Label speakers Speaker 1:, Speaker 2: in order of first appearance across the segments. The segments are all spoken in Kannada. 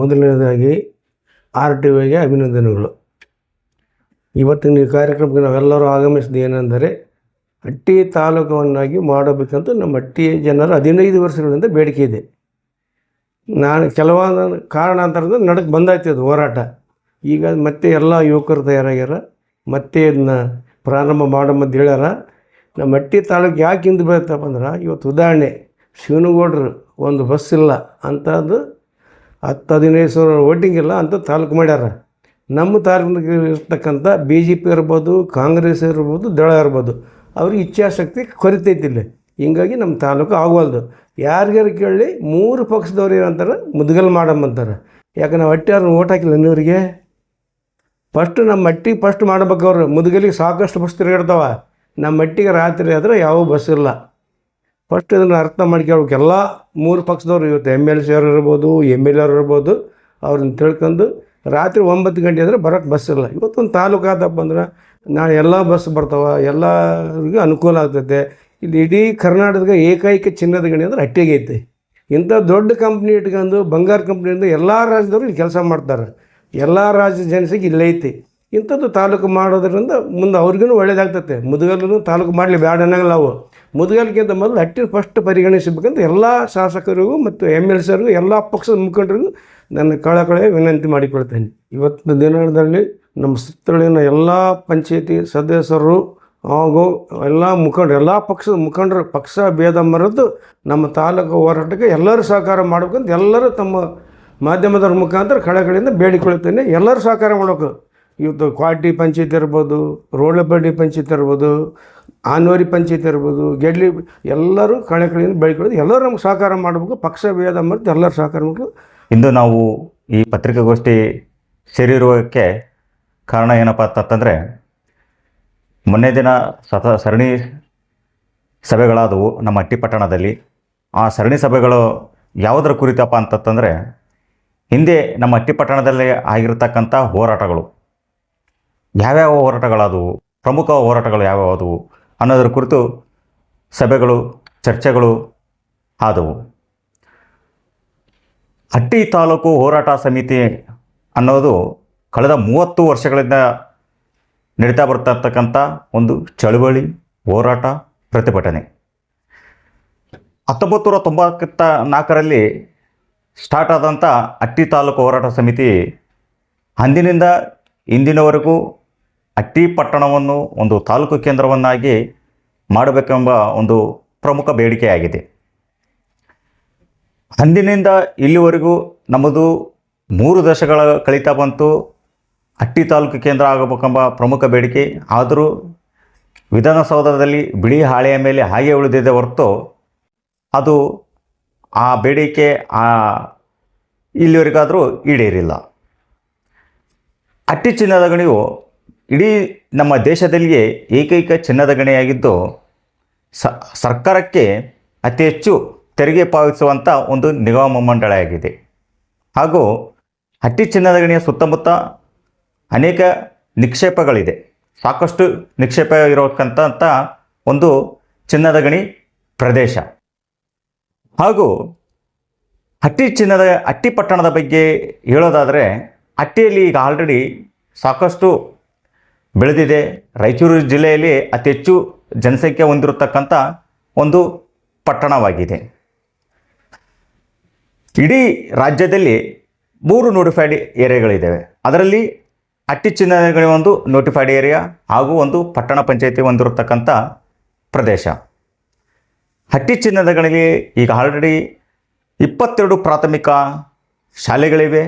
Speaker 1: ಮೊದಲನೇದಾಗಿ ಆರ್ ಟಿ ಒಗೆ ಅಭಿನಂದನೆಗಳು. ಇವತ್ತಿನ ಈ ಕಾರ್ಯಕ್ರಮಕ್ಕೆ ನಾವೆಲ್ಲರೂ ಆಗಮಿಸಿದ ಏನೆಂದರೆ ಹಟ್ಟಿ ತಾಲೂಕವನ್ನಾಗಿ ಮಾಡಬೇಕಂತ ನಮ್ಮ ಹಟ್ಟಿ ಜನರ ಹದಿನೈದು ವರ್ಷಗಳಿಂದ ಬೇಡಿಕೆ ಇದೆ. ನಾನು ಕೆಲವೊಂದು ಕಾರಣಾಂತರದ ನಡಕ್ಕೆ ಬಂದಾಯ್ತು ಅದು ಹೋರಾಟ. ಈಗ ಮತ್ತೆ ಎಲ್ಲ ಯುವಕರು ತಯಾರಾಗ್ಯಾರ, ಮತ್ತೆ ಇದನ್ನ ಪ್ರಾರಂಭ ಮಾಡಮಂತ ಹೇಳ್ಯಾರ, ನಮ್ಮ ಹಟ್ಟಿ ತಾಲೂಕು ಯಾಕೆ ಹಿಂದೆ ಬೀಳ್ತಪ್ಪ ಅಂದ್ರೆ ಇವತ್ತು ಉದಾಹರಣೆ, ಶಿವನಗೌಡ್ರು ಒಂದು ಬಸ್ ಇಲ್ಲ ಅಂಥದ್ದು ಹತ್ತು ಹದಿನೈದು ಸಾವಿರ ವೋಟಿಂಗ್ ಇಲ್ಲ ಅಂತ ತಾಲೂಕು ಮಾಡ್ಯಾರ. ನಮ್ಮ ತಾಲೂಕಿಗೆ ಇರ್ತಕ್ಕಂಥ ಬಿ ಜೆ ಪಿ ಇರ್ಬೋದು, ಕಾಂಗ್ರೆಸ್ ಇರ್ಬೋದು, ದಳ ಇರ್ಬೋದು, ಅವ್ರಿಗೆ ಇಚ್ಛಾಶಕ್ತಿ ಕೊರಿತೈತಿಲ್ಲ ಹಿಂಗಾಗಿ ನಮ್ಮ ತಾಲೂಕು ಆಗವಲ್ದು ಯಾರಿಗಾರು ಕೇಳಿ ಮೂರು ಪಕ್ಷದವ್ರು ಏನಂತಾರೆ ಮುದ್ಗಲ್ ಮಾಡಮ್ಮಂತಾರೆ ಯಾಕೆ ನಾವು ಹಟ್ಟಿ ಅವ್ರನ್ನ ಓಟ್ ಹಾಕಿಲ್ಲ ಇನ್ನೂರಿಗೆ ಫಸ್ಟ್ ನಮ್ಮ ಮಟ್ಟಿಗೆ ಫಸ್ಟ್ ಮಾಡ್ಬೇಕು ಅವರು. ಮುದ್ಗಲಿಗೆ ಸಾಕಷ್ಟು ಬಸ್ ತಿರುಗಾಡ್ತಾವ. ನಮ್ಮ ಮಟ್ಟಿಗೆ ರಾತ್ರಿ ಆದ್ರೆ ಯಾವ ಬಸ್ ಇಲ್ಲ. ಫಸ್ಟ್ ಇದನ್ನು ಅರ್ಥ ಮಾಡ್ಕೊಳ್ಬೇಕು ಎಲ್ಲ ಮೂರು ಪಕ್ಷದವ್ರು ಇವತ್ತು ಎಂ ಎಲ್ ಸಿ ಅವ್ರು ಇರ್ಬೋದು ಎಂ ಎಲ್ ಅವ್ರು ಇರ್ಬೋದು, ಅವ್ರನ್ನ ತಿಳ್ಕೊಂಡು ರಾತ್ರಿ ಒಂಬತ್ತು ಗಂಟೆ ಅಂದರೆ ಬರೋಕ್ಕೆ ಬಸ್ ಇಲ್ಲ ಇವತ್ತೊಂದು ತಾಲೂಕು ಆದಪ್ಪ ಅಂದ್ರೆ ನಾಳೆ ಎಲ್ಲ ಬಸ್ ಬರ್ತಾವೆ, ಎಲ್ಲರಿಗೂ ಅನುಕೂಲ ಆಗ್ತೈತೆ. ಇಲ್ಲಿ ಇಡೀ ಕರ್ನಾಟಕದ ಏಕೈಕ ಚಿನ್ನದ ಗಣಿ ಅಂದ್ರೆ ಹಟ್ಟಿಗೆ ಐತೆ. ಇಂಥ ದೊಡ್ಡ ಕಂಪ್ನಿ ಇಟ್ಕೊಂಡು, ಬಂಗಾರ ಕಂಪ್ನಿಯಿಂದ ಎಲ್ಲ ರಾಜ್ಯದವರು ಇಲ್ಲಿ ಕೆಲಸ ಮಾಡ್ತಾರೆ. ಎಲ್ಲ ರಾಜ್ಯದ ಜನಸಿಗೆ ಇಲ್ಲೇ ಐತಿ. ಇಂಥದ್ದು ತಾಲೂಕು ಮಾಡೋದ್ರಿಂದ ಮುಂದೆ ಅವ್ರಿಗೂ ಒಳ್ಳೇದಾಗ್ತೈತೆ. ಮುದುಗಲ್ಲೂ ತಾಲೂಕು ಮಾಡಲಿ ಬ್ಯಾಡ ಅನ್ನಂಗಿಲ್ಲ ನಾವು ಮುದುಗಲ್ಗಿಂತ ಮೊದಲು ಹಟ್ಟಿ ಫಸ್ಟ್ ಪರಿಗಣಿಸಬೇಕಂತ ಎಲ್ಲ ಶಾಸಕರಿಗೂ ಮತ್ತು ಎಂ ಎಲ್ ಸಿ ಎಲ್ಲ ಪಕ್ಷದ ಮುಖಂಡರಿಗೂ ನನ್ನ ಕಳಕಳೆ ವಿನಂತಿ ಮಾಡಿಕೊಳ್ತೇನೆ. ಇವತ್ತಿನ ದಿನದಲ್ಲಿ ನಮ್ಮ ಸುತ್ತಲಿನ ಎಲ್ಲ ಪಂಚಾಯತಿ ಸದಸ್ಯರು ಹಾಗೂ ಎಲ್ಲ ಮುಖಂಡರು ಎಲ್ಲ ಪಕ್ಷದ ಮುಖಂಡರು, ಪಕ್ಷ ಭೇದ ಮರೆದು ನಮ್ಮ ತಾಲೂಕು ಹೋರಾಟಕ್ಕೆ ಎಲ್ಲರೂ ಸಹಕಾರ ಮಾಡಬೇಕಂತ ಎಲ್ಲರೂ ತಮ್ಮ ಮಾಧ್ಯಮದವ್ರ ಮುಖಾಂತರ ಕಳಕಳಿಯಿಂದ ಬೇಡಿಕೊಳ್ತೇನೆ ಎಲ್ಲರೂ ಸಹಕಾರ ಮಾಡಬೇಕು. ಇವತ್ತು ಕ್ವಾಟಿ ಪಂಚಾಯತ್ ಇರ್ಬೋದು ರೋಳಬಡ್ಡಿ ಪಂಚಾಯತ್ ಇರ್ಬೋದು ಆನ್ವರಿ ಪಂಚಾಯತ್ ಇರ್ಬೋದು, ಗೆಡ್ಲಿ ಎಲ್ಲರೂ ಕಳಕಳಿಯಿಂದ ಬೆಳ್ಕೊಳ್ಳೋದು, ಎಲ್ಲರೂ ನಮ್ಗೆ ಸಹಕಾರ ಮಾಡಬೇಕು, ಪಕ್ಷ ಭೇದ ಮರೆತು ಎಲ್ಲರೂ ಸಹಕಾರ ಮಾಡಬೇಕು.
Speaker 2: ಇಂದು ನಾವು ಈ ಪತ್ರಿಕಾಗೋಷ್ಠಿ ಸೇರಿರುವುದಕ್ಕೆ ಕಾರಣ ಏನಪ್ಪ ಅಂತಂದರೆ, ಮೊನ್ನೆ ದಿನ ಸತ ಸರಣಿ ಸಭೆಗಳಾದವು ನಮ್ಮ ಹಟ್ಟಿ ಪಟ್ಟಣದಲ್ಲಿ. ಆ ಸರಣಿ ಸಭೆಗಳು ಯಾವುದರ ಕುರಿತಪ್ಪ ಅಂತಂತಂದರೆ ಹಿಂದೆ ನಮ್ಮ ಹಟ್ಟಿ ಪಟ್ಟಣದಲ್ಲಿ ಆಗಿರತಕ್ಕಂಥ ಹೋರಾಟಗಳು. ಯಾವ್ಯಾವ ಹೋರಾಟಗಳಾದವು? ಪ್ರಮುಖ ಹೋರಾಟಗಳು ಯಾವ್ಯಾವುದವು ಅನ್ನೋದರ ಕುರಿತು ಸಭೆಗಳು, ಚರ್ಚೆಗಳು ಆದವು. ಹಟ್ಟಿ ತಾಲೂಕು ಹೋರಾಟ ಸಮಿತಿ ಅನ್ನೋದು ಕಳೆದ ಮೂವತ್ತು ವರ್ಷಗಳಿಂದ ನಡೀತಾ ಬರ್ತಕ್ಕಂಥ ಒಂದು ಚಳುವಳಿ, ಹೋರಾಟ, ಪ್ರತಿಭಟನೆ. ಹತ್ತೊಂಬತ್ತು ನೂರ ತೊಂಬತ್ತ ನಾಲ್ಕರಲ್ಲಿ ಸ್ಟಾರ್ಟ್ ಆದಂಥ ಅಟ್ಟಿ ತಾಲೂಕು ಹೋರಾಟ ಸಮಿತಿ ಅಂದಿನಿಂದ ಇಂದಿನವರೆಗೂ ಹಟ್ಟಿ ಪಟ್ಟಣವನ್ನು ಒಂದು ತಾಲೂಕು ಕೇಂದ್ರವನ್ನಾಗಿ ಮಾಡಬೇಕೆಂಬ ಒಂದು ಪ್ರಮುಖ ಬೇಡಿಕೆಯಾಗಿದೆ. ಅಂದಿನಿಂದ ಇಲ್ಲಿವರೆಗೂ ನಮ್ಮದು ಮೂರು ದಶಕಗಳ ಕಳೀತಾ ಬಂತು ಅಟ್ಟಿ ತಾಲೂಕು ಕೇಂದ್ರ ಆಗಬೇಕೆಂಬ ಪ್ರಮುಖ ಬೇಡಿಕೆ. ಆದರೂ ವಿಧಾನಸೌಧದಲ್ಲಿ ಬಿಳಿ ಹಾಳೆಯ ಮೇಲೆ ಹಾಗೆ ಉಳಿದಿದೆ ಹೊರತು ಅದು ಆ ಬೇಡಿಕೆ ಆ ಇಲ್ಲಿವರೆಗಾದರೂ ಈಡೇರಿಲ್ಲ. ಅಟ್ಟಿ ಚಿನ್ನದ ಗಣಿಯು ಇಡೀ ನಮ್ಮ ದೇಶದಲ್ಲಿಯೇ ಏಕೈಕ ಚಿನ್ನದ ಗಣಿಯಾಗಿದ್ದು ಸರ್ಕಾರಕ್ಕೆ ಅತಿ ಹೆಚ್ಚು ತೆರಿಗೆ ಪಾವತಿಸುವಂಥ ಒಂದು ನಿಗಮ ಮಂಡಳಿಯಾಗಿದೆ ಹಾಗೂ ಹಟ್ಟಿ ಚಿನ್ನದ ಗಣಿಯ ಸುತ್ತಮುತ್ತ ಅನೇಕ ನಿಕ್ಷೇಪಗಳಿದೆ. ಸಾಕಷ್ಟು ನಿಕ್ಷೇಪ ಇರತಕ್ಕಂಥ ಒಂದು ಚಿನ್ನದ ಗಣಿ ಪ್ರದೇಶ. ಹಾಗೂ ಹಟ್ಟಿ ಚಿನ್ನದ ಹಟ್ಟಿ ಪಟ್ಟಣದ ಬಗ್ಗೆ ಹೇಳೋದಾದರೆ ಹಟ್ಟಿಯಲ್ಲಿ ಈಗ ಆಲ್ರೆಡಿ ಸಾಕಷ್ಟು ಬೆಳೆದಿದೆ. ರಾಯಚೂರು ಜಿಲ್ಲೆಯಲ್ಲಿ ಅತಿ ಹೆಚ್ಚು ಜನಸಂಖ್ಯೆ ಹೊಂದಿರತಕ್ಕಂಥ ಒಂದು ಪಟ್ಟಣವಾಗಿದೆ. ಇಡೀ ರಾಜ್ಯದಲ್ಲಿ ಮೂರು ನೋಟಿಫೈಡ್ ಏರಿಯಾಗಳಿದ್ದಾವೆ. ಅದರಲ್ಲಿ ಅಟ್ಟಿ ಒಂದು ನೋಟಿಫೈಡ್ ಏರಿಯಾ ಹಾಗೂ ಒಂದು ಪಟ್ಟಣ ಪಂಚಾಯತಿ ಹೊಂದಿರತಕ್ಕಂಥ ಪ್ರದೇಶ. ಹಟ್ಟಿ ಚಿನ್ನದ ಗಣಿಗೆ ಈಗ ಆಲ್ರೆಡಿ ಇಪ್ಪತ್ತೆರಡು ಪ್ರಾಥಮಿಕ ಶಾಲೆಗಳಿವೆ,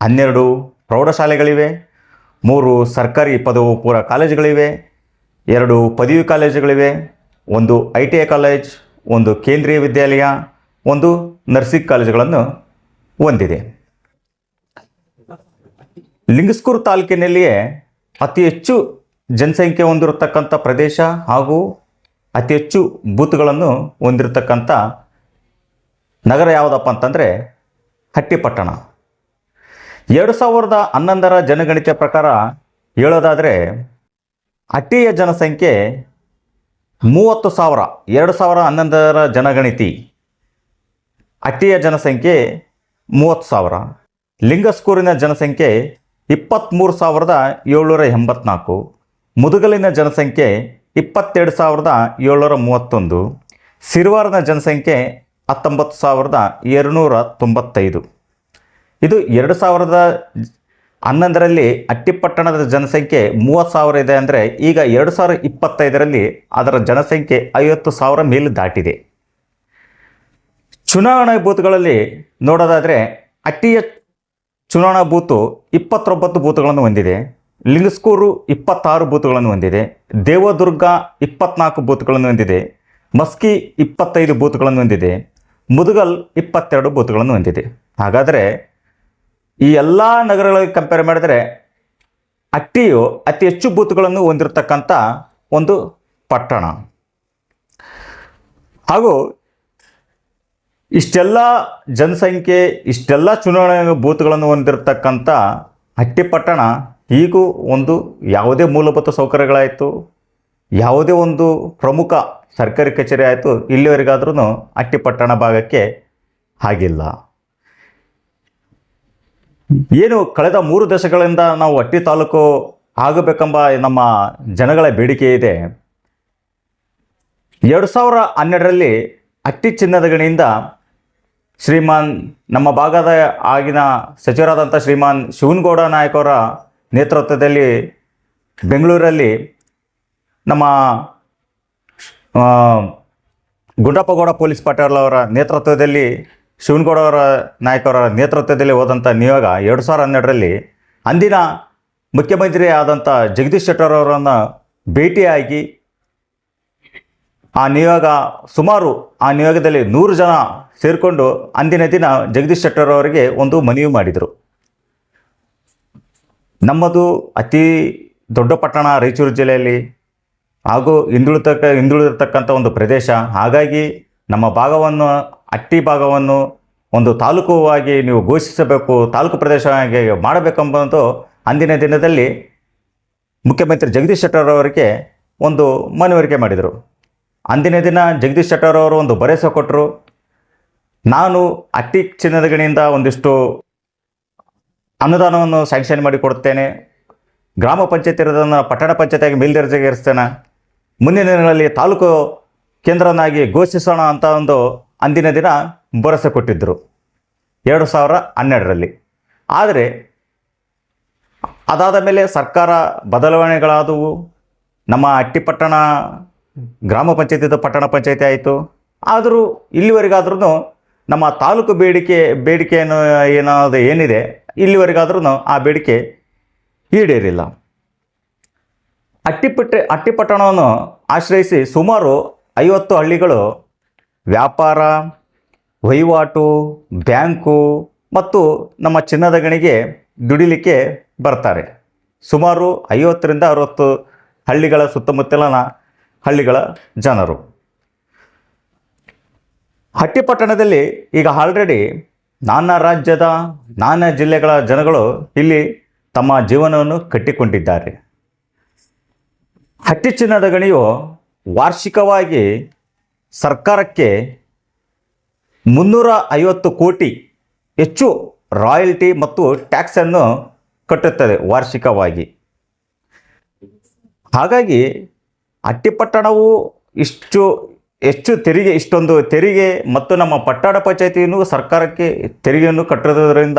Speaker 2: ಹನ್ನೆರಡು ಪ್ರೌಢಶಾಲೆಗಳಿವೆ ಮೂರು ಸರ್ಕಾರಿ ಪದವು ಪೂರ್ವ ಕಾಲೇಜುಗಳಿವೆ, ಎರಡು ಪದವಿ ಕಾಲೇಜುಗಳಿವೆ, ಒಂದು ಐ ಟಿ ಐ ಕಾಲೇಜ್, ಒಂದು ಕೇಂದ್ರೀಯ ವಿದ್ಯಾಲಯ, ಒಂದು ನರ್ಸಿಂಗ್ ಕಾಲೇಜುಗಳನ್ನು ಹೊಂದಿದೆ. ಲಿಂಗಸ್ಕೂರು ತಾಲೂಕಿನಲ್ಲಿಯೇ ಅತಿ ಹೆಚ್ಚು ಜನಸಂಖ್ಯೆ ಹೊಂದಿರತಕ್ಕಂಥ ಪ್ರದೇಶ ಹಾಗೂ ಅತಿ ಹೆಚ್ಚು ಬೂತ್ಗಳನ್ನು ಹೊಂದಿರತಕ್ಕಂಥ ನಗರ ಯಾವುದಪ್ಪ ಅಂತಂದರೆ ಹಟ್ಟಿಪಟ್ಟಣ. ಎರಡು ಸಾವಿರದ ಹನ್ನೊಂದರ ಜನಗಣತಿಯ ಪ್ರಕಾರ ಹೇಳೋದಾದರೆ ಅಟ್ಟಿಯ ಜನಸಂಖ್ಯೆ ಮೂವತ್ತು ಸಾವಿರ, ಎರಡು ಸಾವಿರ ಹನ್ನೊಂದರ ಜನಗಣತಿ. ಅಟ್ಟಿಯ ಜನಸಂಖ್ಯೆ ಮೂವತ್ತು ಸಾವಿರ, ಲಿಂಗಸ್ಕೂರಿನ ಜನಸಂಖ್ಯೆ ಇಪ್ಪತ್ತ್ಮೂರು ಸಾವಿರದ ಏಳ್ನೂರ ಎಂಬತ್ನಾಲ್ಕು, ಮುದುಗಲಿನ ಜನಸಂಖ್ಯೆ ಇಪ್ಪತ್ತೆರಡು ಸಾವಿರದ ಏಳ್ನೂರ ಮೂವತ್ತೊಂದು ಸಿರ್ವಾರದ ಜನಸಂಖ್ಯೆ ಹತ್ತೊಂಬತ್ತು ಸಾವಿರದ ಎರಡುನೂರ ತೊಂಬತ್ತೈದು. ಇದು ಎರಡು ಸಾವಿರದ ಹನ್ನೊಂದರಲ್ಲಿ ಅಟ್ಟಿಪಟ್ಟಣದ ಜನಸಂಖ್ಯೆ ಮೂವತ್ತು ಸಾವಿರ ಇದೆ ಅಂದರೆ ಈಗ ಎರಡು ಸಾವಿರ ಇಪ್ಪತ್ತೈದರಲ್ಲಿ ಅದರ ಜನಸಂಖ್ಯೆ ಐವತ್ತು ಸಾವಿರ ಮೇಲೆ ದಾಟಿದೆ. ಚುನಾವಣಾ ಬೂತ್ಗಳಲ್ಲಿ ನೋಡೋದಾದರೆ ಅಟ್ಟಿಯ ಚುನಾವಣಾ ಬೂತು ಇಪ್ಪತ್ತೊಂಬತ್ತು ಬೂತ್ಗಳನ್ನು ಹೊಂದಿದೆ, ಲಿಂಗಸ್ಕೂರು ಇಪ್ಪತ್ತಾರು ಬೂತ್ಗಳನ್ನು ಹೊಂದಿದೆ, ದೇವದುರ್ಗ ಇಪ್ಪತ್ನಾಲ್ಕು ಬೂತ್ಗಳನ್ನು ಹೊಂದಿದೆ, ಮಸ್ಕಿ ಇಪ್ಪತ್ತೈದು ಬೂತ್ಗಳನ್ನು ಹೊಂದಿದೆ, ಮುದುಗಲ್ ಇಪ್ಪತ್ತೆರಡು ಬೂತ್ಗಳನ್ನು ಹೊಂದಿದೆ. ಹಾಗಾದರೆ ಈ ಎಲ್ಲ ನಗರಗಳಿಗೆ ಕಂಪೇರ್ ಮಾಡಿದರೆ ಅಟ್ಟಿಯು ಅತಿ ಹೆಚ್ಚು ಬೂತ್ಗಳನ್ನು ಹೊಂದಿರತಕ್ಕಂಥ ಒಂದು ಪಟ್ಟಣ. ಹಾಗೂ ಇಷ್ಟೆಲ್ಲ ಜನಸಂಖ್ಯೆ, ಇಷ್ಟೆಲ್ಲ ಚುನಾವಣೆ ಬೂತ್ಗಳನ್ನು ಹೊಂದಿರತಕ್ಕಂಥ ಹಟ್ಟಿಪಟ್ಟಣ ಈಗೂ ಒಂದು ಯಾವುದೇ ಮೂಲಭೂತ ಸೌಕರ್ಯಗಳಾಯಿತು, ಯಾವುದೇ ಒಂದು ಪ್ರಮುಖ ಸರ್ಕಾರಿ ಕಚೇರಿ ಆಯಿತು ಇಲ್ಲಿವರೆಗಾದ್ರೂ ಹಟ್ಟಿಪಟ್ಟಣ ಭಾಗಕ್ಕೆ ಆಗಿಲ್ಲ. ಏನು ಕಳೆದ ಮೂರು ದಶಕಗಳಿಂದ ನಾವು ಹಟ್ಟಿ ತಾಲೂಕು ಆಗಬೇಕೆಂಬ ನಮ್ಮ ಜನಗಳ ಬೇಡಿಕೆ ಇದೆ. ಎರಡು ಸಾವಿರ ಹನ್ನೆರಡರಲ್ಲಿ ಹಟ್ಟಿ ಚಿನ್ನದ ಗಣಿಯಿಂದ ಶ್ರೀಮಾನ್ ನಮ್ಮ ಭಾಗದ ಆಗಿನ ಸಚಿವರಾದಂಥ ಶ್ರೀಮಾನ್ ಶಿವನಗೌಡ ನಾಯಕ್ ಅವರ ನೇತೃತ್ವದಲ್ಲಿ ಬೆಂಗಳೂರಲ್ಲಿ ನಮ್ಮ ಗುಂಡಪ್ಪಗೌಡ ಪೊಲೀಸ್ ಪಾಟೀಲ್ ಅವರ ನೇತೃತ್ವದಲ್ಲಿ ಶಿವನಗೌಡ ಅವರ ನಾಯಕರ ನೇತೃತ್ವದಲ್ಲಿ ಹೋದಂಥ ನಿಯೋಗ ಎರಡು ಸಾವಿರ ಹನ್ನೆರಡರಲ್ಲಿ ಅಂದಿನ ಮುಖ್ಯಮಂತ್ರಿ ಆದಂಥ ಜಗದೀಶ್ ಶೆಟ್ಟರ್ ಅವರನ್ನು ಭೇಟಿಯಾಗಿ ಆ ನಿಯೋಗ ಸುಮಾರು ಆ ನಿಯೋಗದಲ್ಲಿ ನೂರು ಜನ ಸೇರಿಕೊಂಡು ಅಂದಿನ ದಿನ ಜಗದೀಶ್ ಶೆಟ್ಟರ್ ಅವರಿಗೆ ಒಂದು ಮನವಿ ಮಾಡಿದರು. ನಮ್ಮದು ಅತಿ ದೊಡ್ಡ ಪಟ್ಟಣ ರಾಯಚೂರು ಜಿಲ್ಲೆಯಲ್ಲಿ ಹಾಗೂ ಹಿಂದುಳಿತಕ್ಕ ಹಿಂದುಳಿದಿರ್ತಕ್ಕಂಥ ಒಂದು ಪ್ರದೇಶ. ಹಾಗಾಗಿ ನಮ್ಮ ಭಾಗವನ್ನು ಅಟ್ಟಿ ಭಾಗವನ್ನು ಒಂದು ತಾಲೂಕುವಾಗಿ ನೀವು ಘೋಷಿಸಬೇಕು, ತಾಲೂಕು ಪ್ರದೇಶವಾಗಿ ಮಾಡಬೇಕೆಂಬುದು ಅಂದಿನ ದಿನದಲ್ಲಿ ಮುಖ್ಯಮಂತ್ರಿ ಜಗದೀಶ್ ಶೆಟ್ಟರ್ ಅವರಿಗೆ ಒಂದು ಮನವರಿಕೆ ಮಾಡಿದರು. ಅಂದಿನ ದಿನ ಜಗದೀಶ್ ಶೆಟ್ಟರ್ ಅವರು ಒಂದು ಭರವಸೆ ಕೊಟ್ಟರು. ನಾನು ಅಟ್ಟಿ ಚಿನ್ನದ ಗಣಿಯಿಂದ ಒಂದಿಷ್ಟು ಅನುದಾನವನ್ನು ಸ್ಯಾಂಕ್ಷನ್ ಮಾಡಿಕೊಡುತ್ತೇನೆ ಗ್ರಾಮ ಪಂಚಾಯತ್ ಇರೋದನ್ನು ಪಟ್ಟಣ ಪಂಚಾಯತಿಯಾಗಿ ಮೇಲ್ದರ್ಜೆಗೆ ಇರಿಸ್ತೇನೆ ಮುಂದಿನ ದಿನಗಳಲ್ಲಿ ತಾಲೂಕು ಕೇಂದ್ರನಾಗಿ ಘೋಷಿಸೋಣ ಅಂತ ಒಂದು ಅಂದಿನ ದಿನ ಭರವಸೆ ಕೊಟ್ಟಿದ್ದರು. ಎರಡು ಸಾವಿರ ಹನ್ನೆರಡರಲ್ಲಿ. ಆದರೆ ಅದಾದ ಮೇಲೆ ಸರ್ಕಾರ ಬದಲಾವಣೆಗಳಾದವು. ನಮ್ಮ ಅಟ್ಟಿಪಟ್ಟಣ ಗ್ರಾಮ ಪಂಚಾಯತಿದು ಪಟ್ಟಣ ಪಂಚಾಯತಿ ಆಯಿತು. ಆದರೂ ಇಲ್ಲಿವರೆಗಾದ್ರೂ ನಮ್ಮ ತಾಲೂಕು ಬೇಡಿಕೆ, ಬೇಡಿಕೆಯನ್ನು ಏನಾದ್ರು ಏನಿದೆ ಇಲ್ಲಿವರೆಗಾದ್ರೂ ಆ ಬೇಡಿಕೆ ಈಡೇರಿಲ್ಲ. ಅಟ್ಟಿಪಟ್ಟೆ, ಅಟ್ಟಿಪಟ್ಟಣವನ್ನು ಆಶ್ರಯಿಸಿ ಸುಮಾರು ಐವತ್ತು ಹಳ್ಳಿಗಳು ವ್ಯಾಪಾರ, ವಹಿವಾಟು, ಬ್ಯಾಂಕು ಮತ್ತು ನಮ್ಮ ಚಿನ್ನದ ಗಣಿಗೆ ದುಡಿಲಿಕ್ಕೆ ಬರ್ತಾರೆ. ಸುಮಾರು ಐವತ್ತರಿಂದ ಅರವತ್ತು ಹಳ್ಳಿಗಳ ಸುತ್ತಮುತ್ತಲಿನ ಹಳ್ಳಿಗಳ ಜನರು. ಹಟ್ಟಿಪಟ್ಟಣದಲ್ಲಿ ಈಗ ಆಲ್ರೆಡಿ ನಾನಾ ರಾಜ್ಯದ, ನಾನಾ ಜಿಲ್ಲೆಗಳ ಜನಗಳು ಇಲ್ಲಿ ತಮ್ಮ ಜೀವನವನ್ನು ಕಟ್ಟಿಕೊಂಡಿದ್ದಾರೆ. ಹಟ್ಟಿ ಚಿನ್ನದ ಗಣಿಯು ವಾರ್ಷಿಕವಾಗಿ ಸರ್ಕಾರಕ್ಕೆ ಮುನ್ನೂರ ಐವತ್ತು ಕೋಟಿ ಹೆಚ್ಚು ರಾಯಲ್ಟಿ ಮತ್ತು ಟ್ಯಾಕ್ಸನ್ನು ಕಟ್ಟುತ್ತದೆ ವಾರ್ಷಿಕವಾಗಿ. ಹಾಗಾಗಿ ಅಟ್ಟಿಪಟ್ಟಣವು ಇಷ್ಟು, ಹೆಚ್ಚು ತೆರಿಗೆ, ಇಷ್ಟೊಂದು ತೆರಿಗೆ ಮತ್ತು ನಮ್ಮ ಪಟ್ಟಣ ಪಂಚಾಯತಿಯನ್ನು ಸರ್ಕಾರಕ್ಕೆ ತೆರಿಗೆಯನ್ನು ಕಟ್ಟುವುದರಿಂದ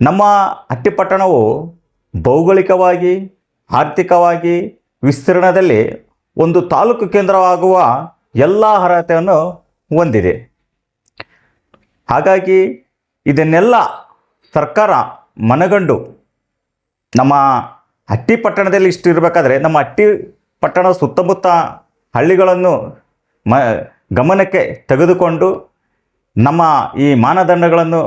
Speaker 2: ನಮ್ಮ ಅಟ್ಟಿಪಟ್ಟಣವು ಭೌಗೋಳಿಕವಾಗಿ, ಆರ್ಥಿಕವಾಗಿ ವಿಸ್ತೀರ್ಣದಲ್ಲಿ ಒಂದು ತಾಲೂಕು ಕೇಂದ್ರವಾಗುವ ಎಲ್ಲ ಅರ್ಹತೆಯನ್ನು ಹೊಂದಿದೆ. ಹಾಗಾಗಿ ಇದನ್ನೆಲ್ಲ ಸರ್ಕಾರ ಮನಗಂಡು ನಮ್ಮ ಹಟ್ಟಿ ಪಟ್ಟಣದಲ್ಲಿ ಇಷ್ಟು ಇರಬೇಕಾದ್ರೆ ನಮ್ಮ ಹಟ್ಟಿ ಪಟ್ಟಣ ಸುತ್ತಮುತ್ತ ಹಳ್ಳಿಗಳನ್ನು ಮ, ಗಮನಕ್ಕೆ ತೆಗೆದುಕೊಂಡು ನಮ್ಮ ಈ ಮಾನದಂಡಗಳನ್ನು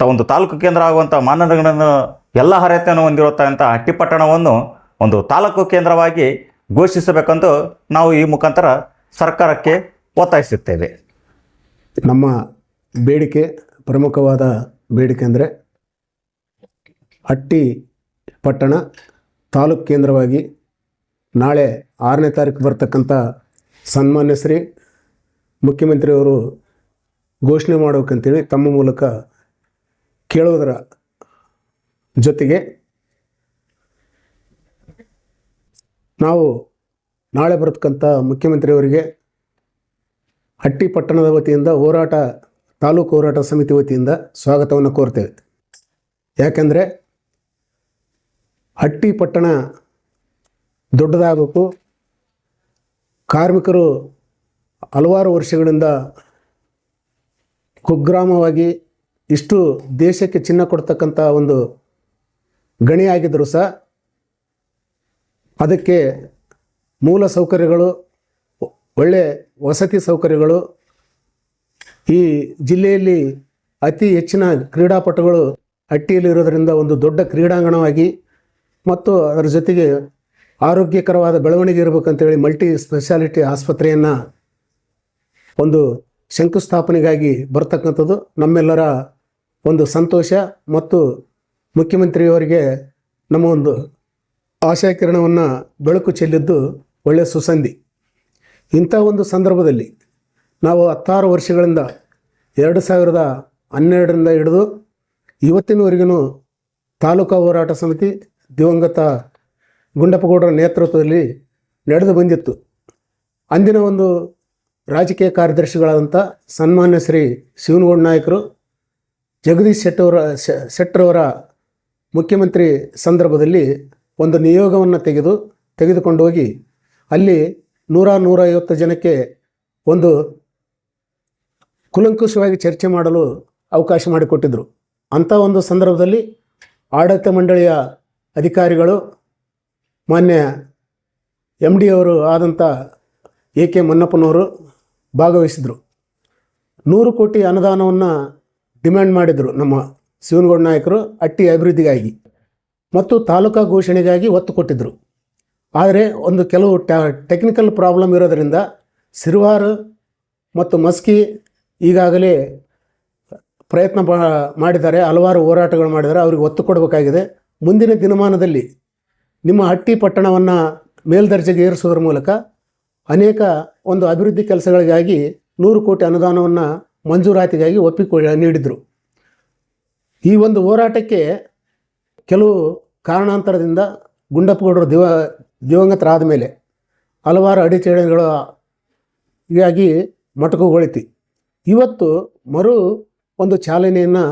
Speaker 2: ಒಂದು ತಾಲೂಕು ಕೇಂದ್ರ ಆಗುವಂಥ ಮಾನದಂಡಗಳನ್ನು ಎಲ್ಲ ಅರ್ಹತೆಯನ್ನು ಹೊಂದಿರುತ್ತಂಥ ಹಟ್ಟಿ ಪಟ್ಟಣವನ್ನು ಒಂದು ತಾಲೂಕು ಕೇಂದ್ರವಾಗಿ ಘೋಷಿಸಬೇಕೆಂದು ನಾವು ಈ ಮುಖಾಂತರ ಸರ್ಕಾರಕ್ಕೆ ಒತ್ತಾಯಿಸುತ್ತೇವೆ.
Speaker 3: ನಮ್ಮ ಬೇಡಿಕೆ, ಪ್ರಮುಖವಾದ ಬೇಡಿಕೆ ಅಂದರೆ ಹಟ್ಟಿ ಪಟ್ಟಣ ತಾಲೂಕು ಕೇಂದ್ರವಾಗಿ ನಾಳೆ ಆರನೇ ತಾರೀಕು ಬರ್ತಕ್ಕಂಥ ಸನ್ಮಾನ್ಯ ಶ್ರೀ ಮುಖ್ಯಮಂತ್ರಿಯವರು ಘೋಷಣೆ ಮಾಡಬೇಕಂತೇಳಿ ತಮ್ಮ ಮೂಲಕ ಕೇಳೋದರ ಜೊತೆಗೆ ನಾವು ನಾಳೆ ಬರತಕ್ಕಂಥ ಮುಖ್ಯಮಂತ್ರಿಯವರಿಗೆ ಹಟ್ಟಿ ಪಟ್ಟಣದ ವತಿಯಿಂದ ಹೋರಾಟ, ತಾಲೂಕು ಹೋರಾಟ ಸಮಿತಿ ವತಿಯಿಂದ ಸ್ವಾಗತವನ್ನು ಕೋರ್ತೇವೆ. ಯಾಕೆಂದರೆ ಹಟ್ಟಿ ಪಟ್ಟಣ ದೊಡ್ಡದಾಗಬೇಕು. ಕಾರ್ಮಿಕರು ಹಲವಾರು ವರ್ಷಗಳಿಂದ ಕುಗ್ರಾಮವಾಗಿ ಇಷ್ಟು ದೇಶಕ್ಕೆ ಚಿನ್ನ ಕೊಡ್ತಕ್ಕಂಥ ಒಂದು ಗಣಿಯಾಗಿದ್ದರೂ ಸಹ ಅದಕ್ಕೆ ಮೂಲ ಸೌಕರ್ಯಗಳು, ಒಳ್ಳೆ ವಸತಿ ಸೌಕರ್ಯಗಳು, ಈ ಜಿಲ್ಲೆಯಲ್ಲಿ ಅತಿ ಹೆಚ್ಚಿನ ಕ್ರೀಡಾಪಟುಗಳು ಹಟ್ಟಿಯಲ್ಲಿರೋದರಿಂದ ಒಂದು ದೊಡ್ಡ ಕ್ರೀಡಾಂಗಣವಾಗಿ ಮತ್ತು ಅದರ ಜೊತೆಗೆ ಆರೋಗ್ಯಕರವಾದ ಬೆಳವಣಿಗೆ ಇರಬೇಕಂತೇಳಿ ಮಲ್ಟಿ ಸ್ಪೆಷಾಲಿಟಿ ಆಸ್ಪತ್ರೆಯನ್ನು ಒಂದು ಶಂಕುಸ್ಥಾಪನೆಗಾಗಿ ಬರ್ತಕ್ಕಂಥದ್ದು. ನಮ್ಮೆಲ್ಲರ ಒಂದು ಸಂತೋಷ ಮತ್ತು ಮುಖ್ಯಮಂತ್ರಿಯವರಿಗೆ ನಮ್ಮ ಒಂದು ಆಶಾಕಿರಣವನ್ನು ಬೆಳಕು ಚೆಲ್ಲಿದ್ದು ಒಳ್ಳೆಯ ಸುಸಂಧಿ. ಇಂಥ ಒಂದು ಸಂದರ್ಭದಲ್ಲಿ ನಾವು ಹತ್ತಾರು ವರ್ಷಗಳಿಂದ ಎರಡು ಸಾವಿರದ ಹನ್ನೆರಡರಿಂದ ಹಿಡಿದು ಇವತ್ತಿನವರೆಗೂ ತಾಲೂಕಾ ಹೋರಾಟ ಸಮಿತಿ ದಿವಂಗತ ಗುಂಡಪ್ಪಗೌಡರ ನೇತೃತ್ವದಲ್ಲಿ ನಡೆದು ಬಂದಿತ್ತು. ಅಂದಿನ ಒಂದು ರಾಜಕೀಯ ಕಾರ್ಯದರ್ಶಿಗಳಾದಂಥ ಸನ್ಮಾನ್ಯ ಶ್ರೀ ಶಿವನಗೌಡ ನಾಯಕರು, ಜಗದೀಶ್ ಶೆಟ್ಟವರ, ಶೆಟ್ಟರವರ ಮುಖ್ಯಮಂತ್ರಿ ಸಂದರ್ಭದಲ್ಲಿ ಒಂದು ನಿಯೋಗವನ್ನು ತೆಗೆದು, ತೆಗೆದುಕೊಂಡು ಹೋಗಿ ಅಲ್ಲಿ ನೂರ ನೂರ ಐವತ್ತು ಜನಕ್ಕೆ ಒಂದು ಕುಲಂಕುಷವಾಗಿ ಚರ್ಚೆ ಮಾಡಲು ಅವಕಾಶ ಮಾಡಿಕೊಟ್ಟಿದ್ದರು ಅಂಥ ಒಂದು ಸಂದರ್ಭದಲ್ಲಿ ಆಡಳಿತ ಮಂಡಳಿಯ ಅಧಿಕಾರಿಗಳು, ಮಾನ್ಯ ಎಂ ಡಿ ಅವರು ಆದಂಥ ಎ ಕೆ ಮನ್ನಪ್ಪನವರು ಭಾಗವಹಿಸಿದರು. ನೂರು ಕೋಟಿ ಅನುದಾನವನ್ನು ಡಿಮ್ಯಾಂಡ್ ಮಾಡಿದರು ನಮ್ಮ ಶಿವನಗೌಡ ನಾಯಕರು ಅಟ್ಟಿ ಅಭಿವೃದ್ಧಿಗಾಗಿ ಮತ್ತು ತಾಲೂಕಾ ಘೋಷಣೆಗಾಗಿ ಒತ್ತು ಕೊಟ್ಟಿದ್ದರು ಆದರೆ ಒಂದು ಕೆಲವು ಟೆಕ್ನಿಕಲ್ ಪ್ರಾಬ್ಲಮ್ ಇರೋದರಿಂದ ಸಿರ್ವಾರ್ ಮತ್ತು ಮಸ್ಕಿ ಈಗಾಗಲೇ ಪ್ರಯತ್ನ ಮಾಡಿದ್ದಾರೆ, ಹಲವಾರು ಹೋರಾಟಗಳು ಮಾಡಿದ್ದಾರೆ, ಅವ್ರಿಗೆ ಒತ್ತು ಕೊಡಬೇಕಾಗಿದೆ. ಮುಂದಿನ ದಿನಮಾನದಲ್ಲಿ ನಿಮ್ಮ ಹಟ್ಟಿ ಪಟ್ಟಣವನ್ನು ಮೇಲ್ದರ್ಜೆಗೆ ಏರಿಸೋದ್ರ ಮೂಲಕ ಅನೇಕ ಒಂದು ಅಭಿವೃದ್ಧಿ ಕೆಲಸಗಳಿಗಾಗಿ ನೂರು ಕೋಟಿ ಅನುದಾನವನ್ನು ಮಂಜೂರಾತಿಗಾಗಿ ಒಪ್ಪಿಕೊ ನೀಡಿದರು. ಈ ಒಂದು ಹೋರಾಟಕ್ಕೆ ಕೆಲವು ಕಾರಣಾಂತರದಿಂದ ಗುಂಡಪ್ಪಗೌಡರು ದಿವ ದಿವಂಗತರಾದ ಮೇಲೆ ಹಲವಾರು ಅಡೆತಡೆಗಳು ಹೀಗಾಗಿ ಮೊಟಕುಗೊಳಿತು. ಇವತ್ತು ಮರು ಒಂದು ಚಾಲನೆಯನ್ನು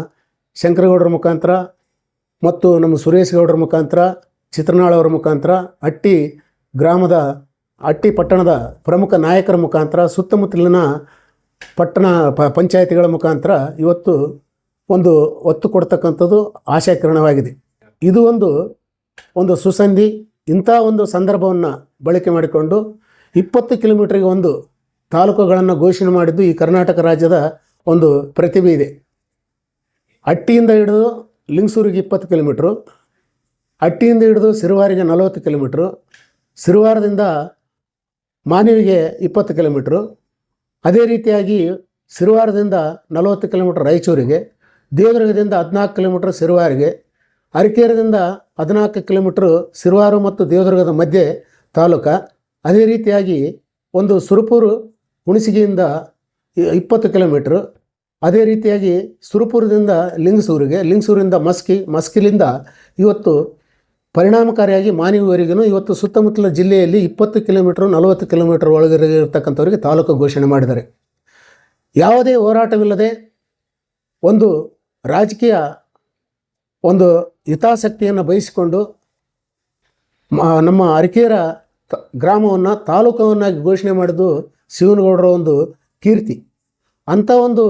Speaker 3: ಶಂಕರಗೌಡರ ಮುಖಾಂತರ ಮತ್ತು ನಮ್ಮ ಸುರೇಶ್ ಗೌಡರ ಮುಖಾಂತರ, ಚಿತ್ರನಾಳವರ ಮುಖಾಂತರ, ಅಟ್ಟಿ ಗ್ರಾಮದ, ಅಟ್ಟಿ ಪಟ್ಟಣದ ಪ್ರಮುಖ ನಾಯಕರ ಮುಖಾಂತರ, ಸುತ್ತಮುತ್ತಲಿನ ಪಟ್ಟಣ ಪ ಪಂಚಾಯತಿಗಳ ಮುಖಾಂತರ ಇವತ್ತು ಒಂದು ಒತ್ತು ಕೊಡ್ತಕ್ಕಂಥದ್ದು ಆಶಾಕಿರಣವಾಗಿದೆ. ಇದು ಒಂದು ಒಂದು ಸುಸಂಧಿ ಇಂಥ ಒಂದು ಸಂದರ್ಭವನ್ನು ಬಳಕೆ ಮಾಡಿಕೊಂಡು ಇಪ್ಪತ್ತು ಕಿಲೋಮೀಟ್ರಿಗೆ ಒಂದು ತಾಲೂಕುಗಳನ್ನು ಘೋಷಣೆ ಮಾಡಿದ್ದು ಈ ಕರ್ನಾಟಕ ರಾಜ್ಯದ ಒಂದು ಪ್ರತಿಭೆ ಇದೆ. ಅಟ್ಟಿಯಿಂದ ಹಿಡಿದು ಲಿಂಗಸೂರಿಗೆ ಇಪ್ಪತ್ತು ಕಿಲೋಮೀಟ್ರು, ಅಟ್ಟಿಯಿಂದ ಹಿಡಿದು ಸಿರುವಾರಿಗೆ ನಲವತ್ತು ಕಿಲೋಮೀಟ್ರು, ಸಿರುವಾರದಿಂದ ಮಾನವಿಗೆ ಇಪ್ಪತ್ತು ಕಿಲೋಮೀಟ್ರು, ಅದೇ ರೀತಿಯಾಗಿ ಸಿರುವಾರದಿಂದ ನಲವತ್ತು ಕಿಲೋಮೀಟ್ರ್ ರಾಯಚೂರಿಗೆ, ದೇವದುರ್ಗದಿಂದ ಹದಿನಾಲ್ಕು ಕಿಲೋಮೀಟ್ರ್ ಸಿರುವಾರಿಗೆ ಅರಕೇರದಿಂದ ಹದಿನಾಲ್ಕು ಕಿಲೋಮೀಟ್ರ್ ಸಿರುವಾರು ಮತ್ತು ದೇವದುರ್ಗದ ಮಧ್ಯೆ ತಾಲೂಕ. ಅದೇ ರೀತಿಯಾಗಿ ಒಂದು ಸುರಪುರು ಹುಣಸಿಗೆಯಿಂದ ಇಪ್ಪತ್ತು ಕಿಲೋಮೀಟ್ರ್. ಅದೇ ರೀತಿಯಾಗಿ ಸುರಪುರದಿಂದ ಲಿಂಗಸೂರಿಗೆ, ಲಿಂಗಸೂರಿಂದ ಮಸ್ಕಿ, ಮಸ್ಕಿಲಿಂದ ಇವತ್ತು ಪರಿಣಾಮಕಾರಿಯಾಗಿ ಮಾನವಿವರೆಗೂ ಇವತ್ತು ಸುತ್ತಮುತ್ತಲ ಜಿಲ್ಲೆಯಲ್ಲಿ ಇಪ್ಪತ್ತು ಕಿಲೋಮೀಟ್ರ್, ನಲವತ್ತು ಕಿಲೋಮೀಟ್ರ್ ಒಳಗಡೆ ಇರತಕ್ಕಂಥವರಿಗೆ ತಾಲೂಕು ಘೋಷಣೆ ಮಾಡಿದ್ದಾರೆ. ಯಾವುದೇ ಹೋರಾಟವಿಲ್ಲದೆ ಒಂದು ರಾಜಕೀಯ ಒಂದು ಹಿತಾಸಕ್ತಿಯನ್ನು ಬಯಸಿಕೊಂಡು ನಮ್ಮ ಅರಕೇರ ಗ್ರಾಮವನ್ನು ತಾಲೂಕವನ್ನಾಗಿ ಘೋಷಣೆ ಮಾಡಿದ್ದು ಶಿವನಗೌಡರ ಒಂದು ಕೀರ್ತಿ. ಅಂಥ ಒಂದು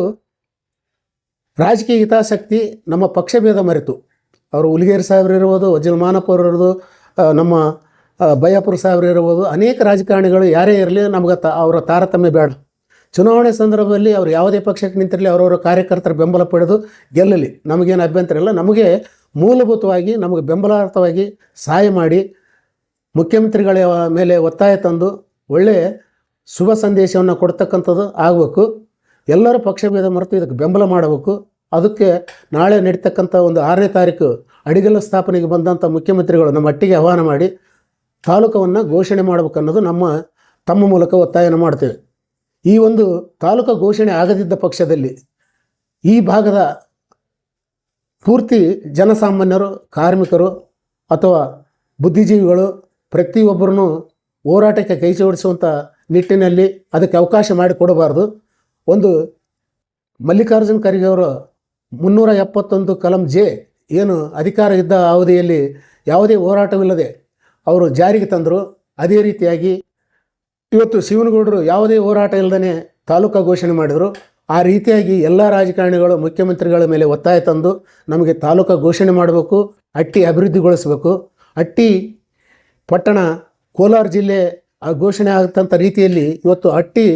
Speaker 3: ರಾಜಕೀಯ ಹಿತಾಸಕ್ತಿ ನಮ್ಮ ಪಕ್ಷಭೇದ ಮರೆತು. ಅವರು ಹುಲಿಗೇರಿ ಸಾಹೇಬ್ರು ಇರ್ಬೋದು ವಜ್ಜಲ್ ಮಾನಪ್ಪವ್ರು ಇರ್ಬೋದು ನಮ್ಮ ಬಯ್ಯಾಪುರ ಸಾಹೇಬ್ರು ಇರ್ಬೋದು, ಅನೇಕ ರಾಜಕಾರಣಿಗಳು ಯಾರೇ ಇರಲಿ ನಮ್ಗೆ ತ, ಅವರ ತಾರತಮ್ಯ ಬೇಡ. ಚುನಾವಣೆ ಸಂದರ್ಭದಲ್ಲಿ ಅವರು ಯಾವುದೇ ಪಕ್ಷಕ್ಕೆ ನಿಂತಿರಲಿ, ಅವರವರ ಕಾರ್ಯಕರ್ತರ ಬೆಂಬಲ ಪಡೆದು ಗೆಲ್ಲಲಿ. ನಮಗೇನು ಅಭ್ಯಂತರ ಇಲ್ಲ. ನಮಗೆ ಮೂಲಭೂತವಾಗಿ, ನಮಗೆ ಬೆಂಬಲಾರ್ಥವಾಗಿ ಸಹಾಯ ಮಾಡಿ ಮುಖ್ಯಮಂತ್ರಿಗಳ ಮೇಲೆ ಒತ್ತಾಯ ತಂದು ಒಳ್ಳೆಯ ಶುಭ ಸಂದೇಶವನ್ನು ಕೊಡ್ತಕ್ಕಂಥದ್ದು ಆಗಬೇಕು. ಎಲ್ಲರೂ ಪಕ್ಷಭೇದ ಮರೆತು ಇದಕ್ಕೆ ಬೆಂಬಲ ಮಾಡಬೇಕು. ಅದಕ್ಕೆ ನಾಳೆ ನಡೀತಕ್ಕಂಥ ಒಂದು ಆರನೇ ತಾರೀಕು ಅಡಿಗಲ್ಲು ಸ್ಥಾಪನೆಗೆ ಬಂದಂಥ ಮುಖ್ಯಮಂತ್ರಿಗಳು ನಮ್ಮ ಮಟ್ಟಿಗೆ ಆಹ್ವಾನ ಮಾಡಿ ತಾಲೂಕವನ್ನು ಘೋಷಣೆ ಮಾಡಬೇಕನ್ನೋದು ನಮ್ಮ ತಮ್ಮ ಮೂಲಕ ಒತ್ತಾಯನ ಮಾಡ್ತೇವೆ. ಈ ಒಂದು ತಾಲೂಕು ಘೋಷಣೆ ಆಗದಿದ್ದ ಪಕ್ಷದಲ್ಲಿ ಈ ಭಾಗದ ಪೂರ್ತಿ ಜನಸಾಮಾನ್ಯರು, ಕಾರ್ಮಿಕರು ಅಥವಾ ಬುದ್ಧಿಜೀವಿಗಳು ಪ್ರತಿಯೊಬ್ಬರೂ ಹೋರಾಟಕ್ಕೆ ಕೈ ಜೋಡಿಸುವಂಥ ನಿಟ್ಟಿನಲ್ಲಿ ಅದಕ್ಕೆ ಅವಕಾಶ ಮಾಡಿಕೊಡಬಾರ್ದು ಒಂದು ಮಲ್ಲಿಕಾರ್ಜುನ ಖರ್ಗೆ ಅವರು ಮುನ್ನೂರ ಎಪ್ಪತ್ತೊಂದು ಕಲಂ ಜೆ ಏನು ಅಧಿಕಾರ ಇದ್ದ ಅವಧಿಯಲ್ಲಿ ಯಾವುದೇ ಹೋರಾಟವಿಲ್ಲದೆ ಅವರು ಜಾರಿಗೆ ತಂದರು. ಅದೇ ರೀತಿಯಾಗಿ ಇವತ್ತು ಶಿವನಗೌಡರು ಯಾವುದೇ ಹೋರಾಟ ಇಲ್ಲದೇ ತಾಲೂಕಾ ಘೋಷಣೆ ಮಾಡಿದರು. ಆ ರೀತಿಯಾಗಿ ಎಲ್ಲ ರಾಜಕಾರಣಿಗಳು, ಮುಖ್ಯಮಂತ್ರಿಗಳ ಮೇಲೆ ಒತ್ತಾಯ ತಂದು ನಮಗೆ ತಾಲೂಕಾ ಘೋಷಣೆ ಮಾಡಬೇಕು, ಅಟ್ಟಿ ಅಭಿವೃದ್ಧಿಗೊಳಿಸಬೇಕು. ಅಟ್ಟಿ ಪಟ್ಟಣ, ಕೋಲಾರ ಜಿಲ್ಲೆ ಆ ಘೋಷಣೆ ಆಗತ್ತಂಥ ರೀತಿಯಲ್ಲಿ ಇವತ್ತು ಅಟ್ಟಿ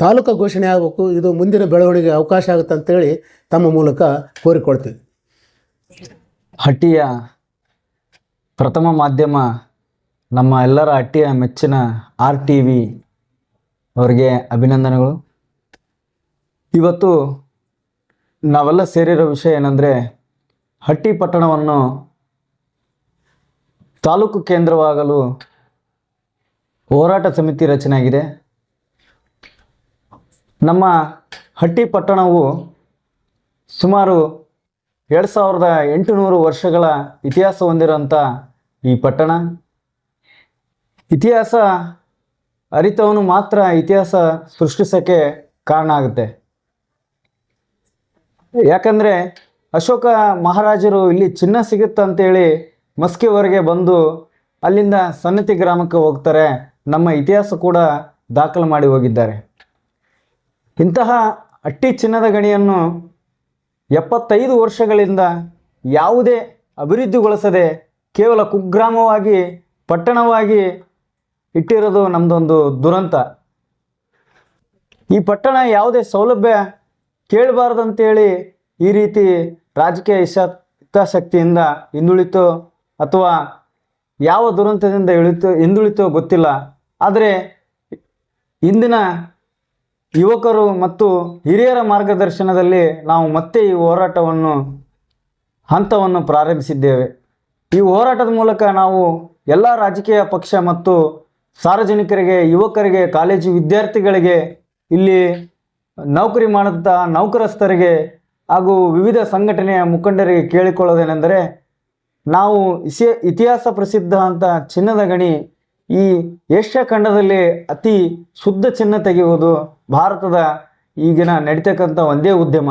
Speaker 3: ತಾಲೂಕು ಘೋಷಣೆ ಆಗಬೇಕು, ಇದು ಮುಂದಿನ ಬೆಳವಣಿಗೆ ಅವಕಾಶ ಆಗುತ್ತೆ ಅಂತೇಳಿ ತಮ್ಮ ಮೂಲಕ ಕೋರಿಕೊಳ್ತೀವಿ.
Speaker 4: ಹಟ್ಟಿಯ ಪ್ರಥಮ ಮಾಧ್ಯಮ ನಮ್ಮ ಎಲ್ಲರ ಹಟ್ಟಿಯ ಮೆಚ್ಚಿನ ಆರ್ ಟಿ ವಿ ಅವರಿಗೆ ಅಭಿನಂದನೆಗಳು. ಇವತ್ತು ನಾವೆಲ್ಲ ಸೇರಿರೋ ವಿಷಯ ಏನಂದರೆ ಹಟ್ಟಿ ಪಟ್ಟಣವನ್ನು ತಾಲೂಕು ಕೇಂದ್ರವಾಗಲು ಹೋರಾಟ ಸಮಿತಿ ರಚನೆಯಾಗಿದೆ. ನಮ್ಮ ಹಟ್ಟಿ ಪಟ್ಟಣವು ಸುಮಾರು ಎರಡು ಸಾವಿರದ ಎಂಟುನೂರು ವರ್ಷಗಳ ಇತಿಹಾಸ ಹೊಂದಿರುವಂಥ ಈ ಪಟ್ಟಣ. ಇತಿಹಾಸ ಅರಿತವನು ಮಾತ್ರ ಇತಿಹಾಸ ಸೃಷ್ಟಿಸೋಕ್ಕೆ ಕಾರಣ ಆಗುತ್ತೆ. ಯಾಕಂದರೆ ಅಶೋಕ ಮಹಾರಾಜರು ಇಲ್ಲಿ ಚಿನ್ನ ಸಿಗುತ್ತಂತೇಳಿ ಮಸ್ಕಿವರೆಗೆ ಬಂದು ಅಲ್ಲಿಂದ ಸನ್ನತಿ ಗ್ರಾಮಕ್ಕೆ ಹೋಗ್ತಾರೆ. ನಮ್ಮ ಇತಿಹಾಸ ಕೂಡ ದಾಖಲು ಮಾಡಿ ಹೋಗಿದ್ದಾರೆ. ಇಂತಹ ಅಟ್ಟಿ ಚಿನ್ನದ ಗಣಿಯನ್ನು ಎಪ್ಪತ್ತೈದು ವರ್ಷಗಳಿಂದ ಯಾವುದೇ ಅಭಿವೃದ್ಧಿಗೊಳಿಸದೆ ಕೇವಲ ಕುಗ್ರಾಮವಾಗಿ, ಪಟ್ಟಣವಾಗಿ ಇಟ್ಟಿರೋದು ನಮ್ಮದೊಂದು ದುರಂತ. ಈ ಪಟ್ಟಣ ಯಾವುದೇ ಸೌಲಭ್ಯ ಕೇಳಬಾರ್ದಂತೇಳಿ ಈ ರೀತಿ ರಾಜಕೀಯ ಇಷ್ಟ ಹಿತಾಸಕ್ತಿಯಿಂದ ಹಿಂದುಳಿತು ಅಥವಾ ಯಾವ ದುರಂತದಿಂದ ಇಳಿತು ಹಿಂದುಳಿತೋ ಗೊತ್ತಿಲ್ಲ. ಆದರೆ ಇಂದಿನ ಯುವಕರು ಮತ್ತು ಹಿರಿಯರ ಮಾರ್ಗದರ್ಶನದಲ್ಲಿ ನಾವು ಮತ್ತೆ ಈ ಹೋರಾಟವನ್ನು, ಹಂತವನ್ನು ಪ್ರಾರಂಭಿಸಿದ್ದೇವೆ. ಈ ಹೋರಾಟದ ಮೂಲಕ ನಾವು ಎಲ್ಲ ರಾಜಕೀಯ ಪಕ್ಷ ಮತ್ತು ಸಾರ್ವಜನಿಕರಿಗೆ, ಯುವಕರಿಗೆ, ಕಾಲೇಜು ವಿದ್ಯಾರ್ಥಿಗಳಿಗೆ, ಇಲ್ಲಿ ನೌಕರಿ ಮಾಡುತ್ತಾ ನೌಕರಸ್ಥರಿಗೆ ಹಾಗೂ ವಿವಿಧ ಸಂಘಟನೆಯ ಮುಖಂಡರಿಗೆ ಕೇಳಿಕೊಳ್ಳೋದೇನೆಂದರೆ ನಾವು ಇತಿಹಾಸ ಪ್ರಸಿದ್ಧ ಅಂತ ಚಿನ್ನದ ಗಣಿ ಈ ಏಷ್ಯಾ ಖಂಡದಲ್ಲಿ ಅತಿ ಶುದ್ಧ ಚಿನ್ನ ತೆಗೆಯುವುದು ಭಾರತದ ಈಗಿನ ನಡೀತಕ್ಕಂಥ ಒಂದೇ ಉದ್ಯಮ.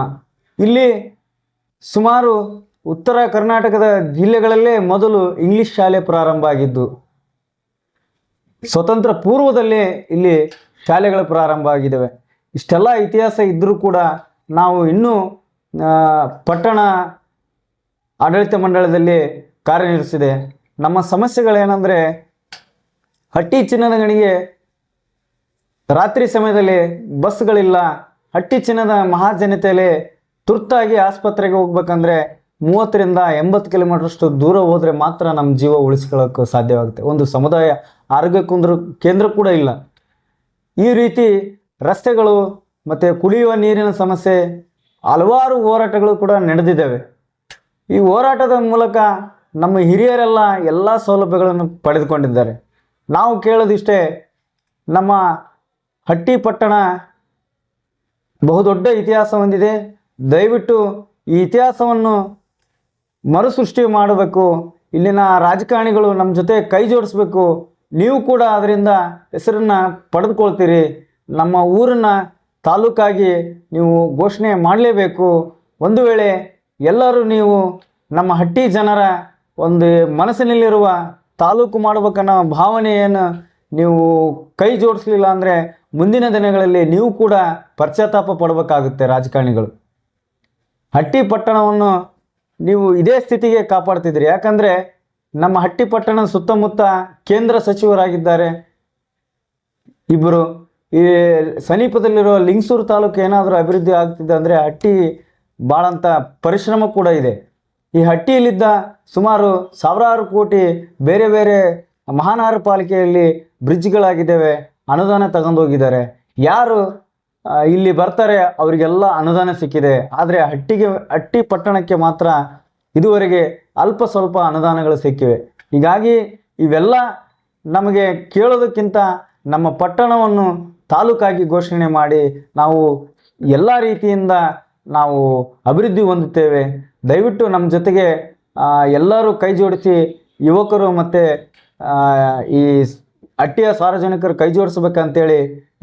Speaker 4: ಇಲ್ಲಿ ಸುಮಾರು ಉತ್ತರ ಕರ್ನಾಟಕದ ಜಿಲ್ಲೆಗಳಲ್ಲೇ ಮೊದಲು ಇಂಗ್ಲಿಷ್ ಶಾಲೆ ಪ್ರಾರಂಭ ಆಗಿದ್ದು ಸ್ವತಂತ್ರ ಪೂರ್ವದಲ್ಲೇ ಇಲ್ಲಿ ಶಾಲೆಗಳು ಪ್ರಾರಂಭ ಆಗಿದ್ದಾವೆ ಇಷ್ಟೆಲ್ಲ ಇತಿಹಾಸ ಇದ್ದರೂ ಕೂಡ ನಾವು ಇನ್ನೂ ಪಟ್ಟಣ ಆಡಳಿತ ಮಂಡಳದಲ್ಲಿ ಕಾರ್ಯನಿರ್ವಹಿಸಿದೆ. ನಮ್ಮ ಸಮಸ್ಯೆಗಳೇನೆಂದರೆ ಹಟ್ಟಿ ಚಿನ್ನದ ಗಣಿಗೆ ರಾತ್ರಿ ಸಮಯದಲ್ಲಿ ಬಸ್ಗಳಿಲ್ಲ. ಹಟ್ಟಿ ಚಿನ್ನದ ಮಹಾಜನತೆಯಲ್ಲಿ ತುರ್ತಾಗಿ ಆಸ್ಪತ್ರೆಗೆ ಹೋಗ್ಬೇಕಂದ್ರೆ ಮೂವತ್ತರಿಂದ ಎಂಬತ್ತು ಕಿಲೋಮೀಟರ್ಷ್ಟು ದೂರ ಹೋದರೆ ಮಾತ್ರ ನಮ್ಮ ಜೀವ ಉಳಿಸ್ಕೊಳ್ಳೋಕ್ಕೆ ಸಾಧ್ಯವಾಗುತ್ತೆ. ಒಂದು ಸಮುದಾಯ ಆರೋಗ್ಯ ಕುಂದ್ರ, ಕೇಂದ್ರ ಕೂಡ ಇಲ್ಲ. ಈ ರೀತಿ ರಸ್ತೆಗಳು ಮತ್ತು ಕುಡಿಯುವ ನೀರಿನ ಸಮಸ್ಯೆ ಹಲವಾರು ಹೋರಾಟಗಳು ಕೂಡ ನಡೆದಿದ್ದಾವೆ. ಈ ಹೋರಾಟದ ಮೂಲಕ ನಮ್ಮ ಹಿರಿಯರೆಲ್ಲ ಎಲ್ಲ ಸೌಲಭ್ಯಗಳನ್ನು ಪಡೆದುಕೊಂಡಿದ್ದಾರೆ. ನಾವು ಕೇಳೋದಿಷ್ಟೇ ನಮ್ಮ ಹಟ್ಟಿ ಪಟ್ಟಣ ಬಹುದೊಡ್ಡ ಇತಿಹಾಸ ಹೊಂದಿದೆ. ದಯವಿಟ್ಟು ಈ ಇತಿಹಾಸವನ್ನು ಮರುಸೃಷ್ಟಿ ಮಾಡಬೇಕು. ಇಲ್ಲಿನ ರಾಜಕಾರಣಿಗಳು ನಮ್ಮ ಜೊತೆ ಕೈ ಜೋಡಿಸ್ಬೇಕು. ನೀವು ಕೂಡ ಅದರಿಂದ ಹೆಸರನ್ನು ಪಡೆದುಕೊಳ್ತೀರಿ. ನಮ್ಮ ಊರನ್ನು ತಾಲೂಕಾಗಿ ನೀವು ಘೋಷಣೆ ಮಾಡಲೇಬೇಕು. ಒಂದು ವೇಳೆ ಎಲ್ಲರೂ ನೀವು ನಮ್ಮ ಹಟ್ಟಿ ಜನರ ಒಂದು ಮನಸ್ಸಿನಲ್ಲಿರುವ ತಾಲೂಕು ಮಾಡಬೇಕನ್ನೋ ಭಾವನೆಯನ್ನು ನೀವು ಕೈ ಜೋಡಿಸ್ಲಿಲ್ಲ ಅಂದರೆ ಮುಂದಿನ ದಿನಗಳಲ್ಲಿ ನೀವು ಕೂಡ ಪಶ್ಚಾತ್ತಾಪ ಪಡಬೇಕಾಗುತ್ತೆ ರಾಜಕಾರಣಿಗಳು. ಹಟ್ಟಿ ಪಟ್ಟಣವನ್ನು ನೀವು ಇದೇ ಸ್ಥಿತಿಗೆ ಕಾಪಾಡ್ತಿದ್ರಿ ಯಾಕಂದರೆ ನಮ್ಮ ಹಟ್ಟಿಪಟ್ಟಣ ಸುತ್ತಮುತ್ತ ಕೇಂದ್ರ ಸಚಿವರಾಗಿದ್ದಾರೆ. ಇಬ್ಬರು ಈ ಸಮೀಪದಲ್ಲಿರೋ ಲಿಂಗಸೂರು ತಾಲೂಕು ಏನಾದರೂ ಅಭಿವೃದ್ಧಿ ಆಗ್ತಿದೆ ಅಂದರೆ ಹಟ್ಟಿ ಭಾಳಂತ ಪರಿಶ್ರಮ ಕೂಡ ಇದೆ. ಈ ಹಟ್ಟಿಯಲ್ಲಿದ್ದ ಸುಮಾರು ಸಾವಿರಾರು ಕೋಟಿ ಬೇರೆ ಬೇರೆ ಮಹಾನಗರ ಪಾಲಿಕೆಯಲ್ಲಿ ಬ್ರಿಡ್ಜ್ಗಳಾಗಿದ್ದಾವೆ, ಅನುದಾನ ತಗೊಂಡೋಗಿದ್ದಾರೆ. ಯಾರು ಇಲ್ಲಿ ಬರ್ತಾರೆ, ಅವರಿಗೆಲ್ಲ ಅನುದಾನ ಸಿಕ್ಕಿದೆ. ಆದರೆ ಹಟ್ಟಿಗೆ, ಹಟ್ಟಿ ಪಟ್ಟಣಕ್ಕೆ ಮಾತ್ರ ಇದುವರೆಗೆ ಅಲ್ಪ ಸ್ವಲ್ಪ ಅನುದಾನಗಳು ಸಿಕ್ಕಿವೆ. ಹೀಗಾಗಿ ಇವೆಲ್ಲ ನಮಗೆ ಕೇಳೋದಕ್ಕಿಂತ ನಮ್ಮ ಪಟ್ಟಣವನ್ನು ತಾಲೂಕಾಗಿ ಘೋಷಣೆ ಮಾಡಿ ನಾವು ಎಲ್ಲ ರೀತಿಯಿಂದ ನಾವು ಅಭಿವೃದ್ಧಿ ಹೊಂದುತ್ತೇವೆ. ದಯವಿಟ್ಟು ನಮ್ಮ ಜೊತೆಗೆ ಎಲ್ಲರೂ ಕೈ ಜೋಡಿಸಿ ಯುವಕರು ಮತ್ತು ಈ ಅಟ್ಟಿಯ ಸಾರ್ವಜನಿಕರು ಕೈ ಜೋಡಿಸ್ಬೇಕಂತೇಳಿ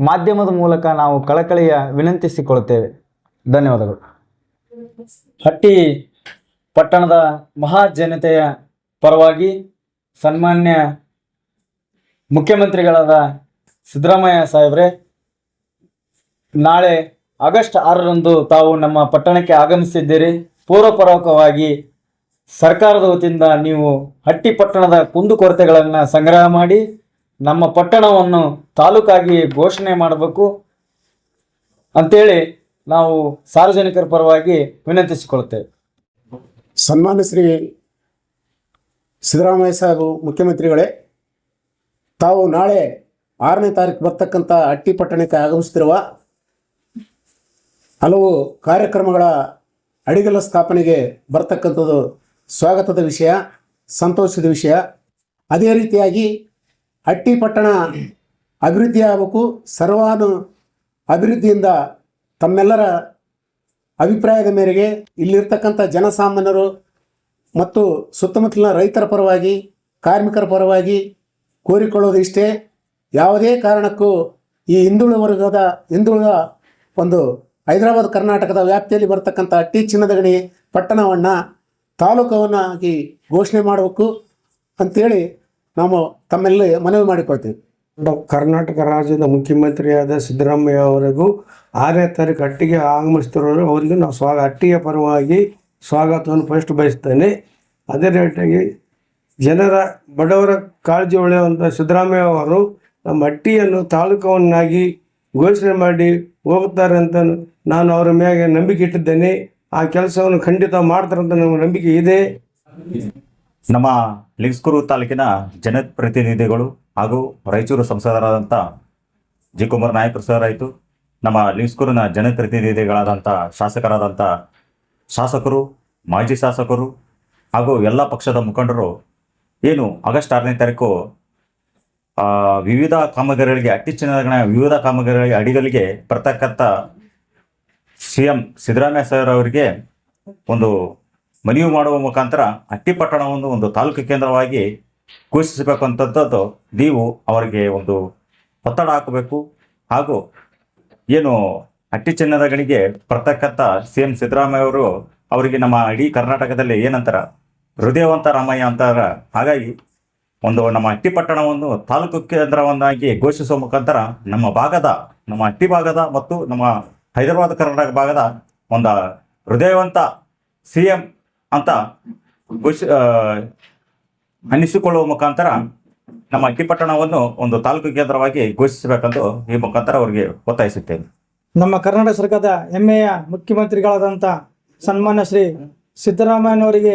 Speaker 4: ಮಾಧ್ಯಮದ ಮೂಲಕ ನಾವು ಕಳಕಳಿಯ ವಿನಂತಿಸಿಕೊಳ್ಳುತ್ತೇವೆ. ಧನ್ಯವಾದಗಳು. ಹಟ್ಟಿ ಪಟ್ಟಣದ ಮಹಾ ಜನತೆಯ ಪರವಾಗಿ ಸನ್ಮಾನ್ಯ ಮುಖ್ಯಮಂತ್ರಿಗಳಾದ ಸಿದ್ದರಾಮಯ್ಯ ಸಾಹೇಬ್ರೆ, ನಾಳೆ ಆಗಸ್ಟ್ ಆರರಂದು ತಾವು ನಮ್ಮ ಪಟ್ಟಣಕ್ಕೆ ಆಗಮಿಸಿದ್ದೀರಿ. ಪೂರ್ವಪರೋಕವಾಗಿ ಸರ್ಕಾರದ ವತಿಯಿಂದ ನೀವು ಹಟ್ಟಿ ಪಟ್ಟಣದ ಕುಂದುಕೊರತೆಗಳನ್ನು ಸಂಗ್ರಹ ಮಾಡಿ, ನಮ್ಮ ಪಟ್ಟಣವನ್ನು ತಾಲೂಕಾಗಿ ಘೋಷಣೆ ಮಾಡಬೇಕು ಅಂತೇಳಿ ನಾವು ಸಾರ್ವಜನಿಕರ ಪರವಾಗಿ ವಿನಂತಿಸಿಕೊಳ್ಳುತ್ತೇವೆ.
Speaker 3: ಸನ್ಮಾನ್ಯ ಶ್ರೀ ಸಿದ್ದರಾಮಯ್ಯ ಸಾಹೇಬು ಮುಖ್ಯಮಂತ್ರಿಗಳೇ, ತಾವು ನಾಳೆ ಆರನೇ ತಾರೀಕು ಬರ್ತಕ್ಕಂಥ ಹಟ್ಟಿ ಪಟ್ಟಣಕ್ಕೆ ಆಗಮಿಸುತ್ತಿರುವ ಹಲವು ಕಾರ್ಯಕ್ರಮಗಳ ಅಡಿಗಲ ಸ್ಥಾಪನೆಗೆ ಬರ್ತಕ್ಕಂಥದ್ದು ಸ್ವಾಗತದ ವಿಷಯ, ಸಂತೋಷದ ವಿಷಯ. ಅದೇ ರೀತಿಯಾಗಿ ಹಟ್ಟಿ ಪಟ್ಟಣ ಅಭಿವೃದ್ಧಿ ಆಗಬೇಕು, ಸರ್ವಾನು ಅಭಿವೃದ್ಧಿಯಿಂದ ತಮ್ಮೆಲ್ಲರ ಅಭಿಪ್ರಾಯದ ಮೇರೆಗೆ ಇಲ್ಲಿರ್ತಕ್ಕಂಥ ಜನಸಾಮಾನ್ಯರು ಮತ್ತು ಸುತ್ತಮುತ್ತಲಿನ ರೈತರ ಪರವಾಗಿ, ಕಾರ್ಮಿಕರ ಪರವಾಗಿ ಕೋರಿಕೊಳ್ಳೋದು ಇಷ್ಟೇ. ಯಾವುದೇ ಕಾರಣಕ್ಕೂ ಈ ಹಿಂದುಳಿದ ವರ್ಗದ, ಹಿಂದುಳಿದ ಒಂದು ಹೈದರಾಬಾದ್, ಕರ್ನಾಟಕದ ವ್ಯಾಪ್ತಿಯಲ್ಲಿ ಬರ್ತಕ್ಕಂಥ ಅಟ್ಟಿ ಚಿನ್ನದ ಗಣಿ ಪಟ್ಟಣವನ್ನು ತಾಲೂಕವನ್ನಾಗಿ ಘೋಷಣೆ ಮಾಡಬೇಕು ಅಂಥೇಳಿ ನಾವು ತಮ್ಮಲ್ಲಿ ಮನವಿ ಮಾಡಿಕೊಳ್ತೀವಿ.
Speaker 1: ಕರ್ನಾಟಕ ರಾಜ್ಯದ ಮುಖ್ಯಮಂತ್ರಿಯಾದ ಸಿದ್ದರಾಮಯ್ಯ ಅವರಿಗೂ ಆರನೇ ತಾರೀಕು ಅಟ್ಟಿಗೆ ಆಗಮಿಸ್ತಿರೋರು ಅವರಿಗೂ ನಾವು ಸ್ವಾಗ ಅಟ್ಟಿಯ ಪರವಾಗಿ ಸ್ವಾಗತವನ್ನು ಫಸ್ಟ್ ಬಯಸ್ತೇನೆ. ಅದೇ ರೀತಿಯಾಗಿ ಜನರ ಬಡವರ ಕಾಳಜಿ ಉಳಿಯುವಂಥ ಸಿದ್ದರಾಮಯ್ಯ ಅವರು ನಮ್ಮ ಅಟ್ಟಿಯನ್ನು ತಾಲೂಕವನ್ನಾಗಿ ಘೋಷಣೆ ಮಾಡಿ ಹೋಗುತ್ತಾರೆ ಅಂತ ನಾನು ಅವರ ಮೇಲೆ ನಂಬಿಕೆ ಇಟ್ಟಿದ್ದೇನೆ. ಆ ಕೆಲಸವನ್ನು ಖಂಡಿತ ಮಾಡ್ತಾರಂತ ನಮಗೆ ನಂಬಿಕೆ ಇದೆ.
Speaker 2: ನಮ್ಮ ಲಿಂಗ್ಸ್ಕೂರು ತಾಲೂಕಿನ ಜನಪ್ರತಿನಿಧಿಗಳು ಹಾಗೂ ರಾಯಚೂರು ಸಂಸದರಾದಂಥ ಜಿ ಕುಮಾರ್ ನಾಯಕರು ಸರ್ ಆಯಿತು ನಮ್ಮ ಲಿಂಗ್ಸ್ಕೂರಿನ ಜನಪ್ರತಿನಿಧಿಗಳಾದಂಥ ಶಾಸಕರಾದಂಥ ಶಾಸಕರು, ಮಾಜಿ ಶಾಸಕರು ಹಾಗೂ ಎಲ್ಲ ಪಕ್ಷದ ಮುಖಂಡರು ಏನು ಆಗಸ್ಟ್ ಆರನೇ ತಾರೀಕು ವಿವಿಧ ಕಾಮಗಾರಿಗಳಿಗೆ ಅಟ್ಟಿ ಚಿನ್ನದ ವಿವಿಧ ಕಾಮಗಾರಿಗಳಿಗೆ ಅಡಿಗಳಿಗೆ ಬರ್ತಕ್ಕಂಥ ಸಿ ಎಂ ಸಿದ್ದರಾಮಯ್ಯ ಸರ್ ಅವರಿಗೆ ಒಂದು ಮನವಿ ಮಾಡುವ ಮುಖಾಂತರ ಅಟ್ಟಿಪಟ್ಟಣವನ್ನು ಒಂದು ತಾಲೂಕು ಕೇಂದ್ರವಾಗಿ ಘೋಷಿಸಬೇಕು ಅಂತದ್ದು ನೀವು ಅವರಿಗೆ ಒಂದು ಒತ್ತಡ ಹಾಕಬೇಕು. ಹಾಗೂ ಏನು ಅಟ್ಟಿ ಚಿನ್ನದ ಗಣಿಗೆ ಬರ್ತಕ್ಕಂಥ ಸಿ ಎಂ ಸಿದ್ದರಾಮಯ್ಯ ಅವರು ಅವರಿಗೆ ನಮ್ಮ ಇಡೀ ಕರ್ನಾಟಕದಲ್ಲಿ ಏನಂತಾರ ಹೃದಯವಂತ ರಾಮಯ್ಯ ಅಂತಾರ. ಹಾಗಾಗಿ ಒಂದು ನಮ್ಮ ಅಟ್ಟಿ ಪಟ್ಟಣವನ್ನು ತಾಲೂಕು ಕೇಂದ್ರವನ್ನಾಗಿ ಘೋಷಿಸುವ ಮುಖಾಂತರ ನಮ್ಮ ಭಾಗದ, ನಮ್ಮ ಅಟ್ಟಿ ಭಾಗದ ಮತ್ತು ನಮ್ಮ ಹೈದರಾಬಾದ್ ಕರ್ನಾಟಕ ಭಾಗದ ಒಂದು ಹೃದಯವಂತ ಸಿ ಎಂ ಅಂತ ಘೋಷ ಅನ್ನಿಸಿಕೊಳ್ಳುವ ಮುಖಾಂತರ ನಮ್ಮ ಅಕ್ಕಿ ಪಟ್ಟಣವನ್ನು ಒಂದು ತಾಲೂಕು ಕೇಂದ್ರವಾಗಿ ಘೋಷಿಸಬೇಕೆಂದು ಈ ಮುಖಾಂತರ ಅವರಿಗೆ ಒತ್ತಾಯಿಸುತ್ತೇನೆ.
Speaker 5: ನಮ್ಮ ಕರ್ನಾಟಕ ಸರ್ಕಾರದ ಹೆಮ್ಮೆಯ ಮುಖ್ಯಮಂತ್ರಿಗಳಾದಂಥ ಸನ್ಮಾನ್ಯ ಶ್ರೀ ಸಿದ್ದರಾಮಯ್ಯನವರಿಗೆ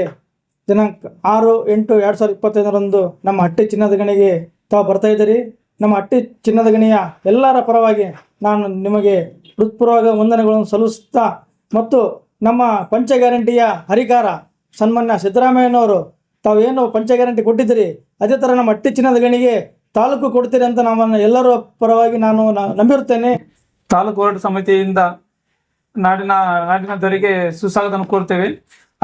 Speaker 5: ದಿನಾಂಕ ಆರು ಎಂಟು ಎರಡು ಸಾವಿರದ ಇಪ್ಪತ್ತೈದರಂದು ನಮ್ಮ ಹಟ್ಟಿ ಚಿನ್ನದ ಗಣಿಗೆ ತಾವು ಬರ್ತಾ ಇದ್ದೀರಿ. ನಮ್ಮ ಹಟ್ಟಿ ಚಿನ್ನದ ಗಣಿಯ ಎಲ್ಲರ ಪರವಾಗಿ ನಾನು ನಿಮಗೆ ಹೃತ್ಪೂರ್ವಕ ವಂದನೆಗಳನ್ನು ಸಲ್ಲಿಸುತ್ತಾ ಮತ್ತು ನಮ್ಮ ಪಂಚ ಗ್ಯಾರಂಟಿಯ ಹರಿಕಾರ ಸನ್ಮಾನ್ಯ ಸಿದ್ದರಾಮಯ್ಯನವರು, ತಾವೇನು ಪಂಚ ಗ್ಯಾರಂಟಿ ಕೊಟ್ಟಿದ್ದೀರಿ? ಅದೇ ಥರ ನಮ್ಮ ಅಟ್ಟಿ ಚಿನ್ನದ ಗಣಿಗೆ ತಾಲೂಕು ಕೊಡ್ತೀರಿ ಅಂತ ನಮ್ಮನ್ನು ಎಲ್ಲರ ಪರವಾಗಿ ನಾನು ನಂಬಿರುತ್ತೇನೆ.
Speaker 6: ತಾಲೂಕು ಹೋರಾಟ ಸಮಿತಿಯಿಂದ ನಾಡಿನ ನಾಡಿನದವರಿಗೆ ಸುಸ್ವಾಗತ ಕೋರ್ತೇವೆ.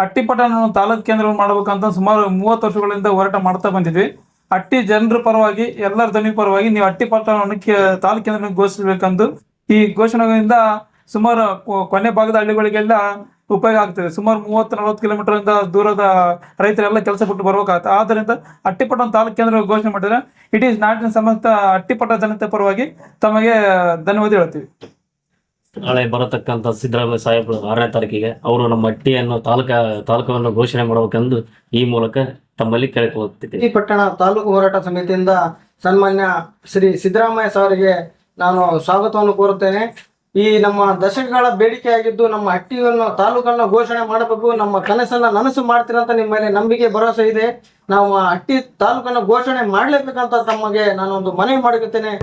Speaker 6: ಅಟ್ಟಿಪಟ್ಟಣ ತಾಲೂಕು ಕೇಂದ್ರ ಮಾಡಬೇಕಂತ ಸುಮಾರು ಮೂವತ್ತು ವರ್ಷಗಳಿಂದ ಹೋರಾಟ ಮಾಡ್ತಾ ಬಂದಿದ್ವಿ. ಅಟ್ಟಿ ಜನರ ಪರವಾಗಿ, ಎಲ್ಲರ ಧ್ವನಿ ಪರವಾಗಿ ನೀವು ಅಟ್ಟಿ ಪಟ್ಟಣವನ್ನು ತಾಲೂಕು ಕೇಂದ್ರ ಘೋಷಿಸಬೇಕೆಂದು ಈ ಘೋಷಣೆಯಿಂದ ಸುಮಾರು ಕೊ- ಕೊನೆ ಭಾಗದ ಹಳ್ಳಿಗಳಿಗೆಲ್ಲ ಉಪಯೋಗ ಆಗ್ತದೆ. ಸುಮಾರು ಮೂವತ್ತು ನಲವತ್ತು ಕಿಲೋಮೀಟರ್ ಇಂದ ದೂರದ ರೈತರೆಲ್ಲ ಕೆಲಸ ಬಿಟ್ಟು ಬರ್ಬೇಕಾಗತ್ತೆ. ಆದ್ದರಿಂದ ಅಟ್ಟಿಪಟ್ಟಣ ತಾಲೂಕು ಕೇಂದ್ರ ಘೋಷಣೆ ಮಾಡಿದ್ರೆ ಇಡೀ ನಾಡಿನ ಸಮಸ್ತ ಅಟ್ಟಿಪಟ್ಟ ಜನತೆ ಪರವಾಗಿ ತಮಗೆ ಧನ್ಯವಾದ ಹೇಳ್ತೀವಿ.
Speaker 7: ನಾಳೆ ಬರತಕ್ಕಂಥ ಸಿದ್ದರಾಮಯ್ಯ ಸಾಹೇಬರು ಆರನೇ ತಾರೀಕಿಗೆ ಅವರು ನಮ್ಮ ಅಟ್ಟಿಯನ್ನು ತಾಲೂಕ ತಾಲೂಕವನ್ನು ಘೋಷಣೆ ಮಾಡಬೇಕೆಂದು ಈ ಮೂಲಕ ತಮ್ಮಲ್ಲಿ ಕೇಳಿಕೊಳ್ಳುತ್ತಿದ್ದೆ
Speaker 8: ಈ ಪಟ್ಟಣ ತಾಲೂಕು ಹೋರಾಟ ಸಮಿತಿಯಿಂದ ಸನ್ಮಾನ್ಯ ಶ್ರೀ ಸಿದ್ದರಾಮಯ್ಯ ಸಾರಿಗೆ ನಾನು ಸ್ವಾಗತವನ್ನು ಕೋರುತ್ತೇನೆ. ಈ ನಮ್ಮ ದಶಕಗಳ ಬೇಡಿಕೆಯಾಗಿದ್ದು ನಮ್ಮ ಹಟ್ಟಿಯನ್ನು, ತಾಲೂಕನ್ನು ಘೋಷಣೆ ಮಾಡಬೇಕು. ನಮ್ಮ ಕನಸನ್ನ ನನಸು ಮಾಡ್ತೀರಂತ ನಿಮ್ಮ ಮೇಲೆ ನಂಬಿಕೆ, ಭರವಸೆ ಇದೆ. ನಾವು ಹಟ್ಟಿ ತಾಲೂಕನ್ನು ಘೋಷಣೆ ಮಾಡಲೇಬೇಕಂತ ತಮಗೆ ನಾನೊಂದು ಮನವಿ ಮಾಡುತ್ತೇನೆ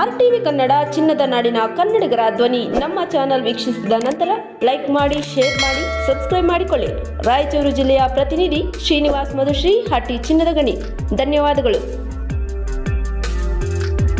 Speaker 9: ಆರ್ ಟಿವಿ ಕನ್ನಡ, ಚಿನ್ನದ ನಾಡಿನ ಕನ್ನಡಿಗರ ಧ್ವನಿ. ನಮ್ಮ ಚಾನೆಲ್ ವೀಕ್ಷಿಸಿದ ನಂತರ ಲೈಕ್ ಮಾಡಿ, ಶೇರ್ ಮಾಡಿ, ಸಬ್ಸ್ಕ್ರೈಬ್ ಮಾಡಿಕೊಳ್ಳಿ. ರಾಯಚೂರು ಜಿಲ್ಲೆಯ ಪ್ರತಿನಿಧಿ ಶ್ರೀನಿವಾಸ್ ಮಧುಶ್ರೀ, ಹಟ್ಟಿ ಚಿನ್ನದ ಗಣಿ. ಧನ್ಯವಾದಗಳು.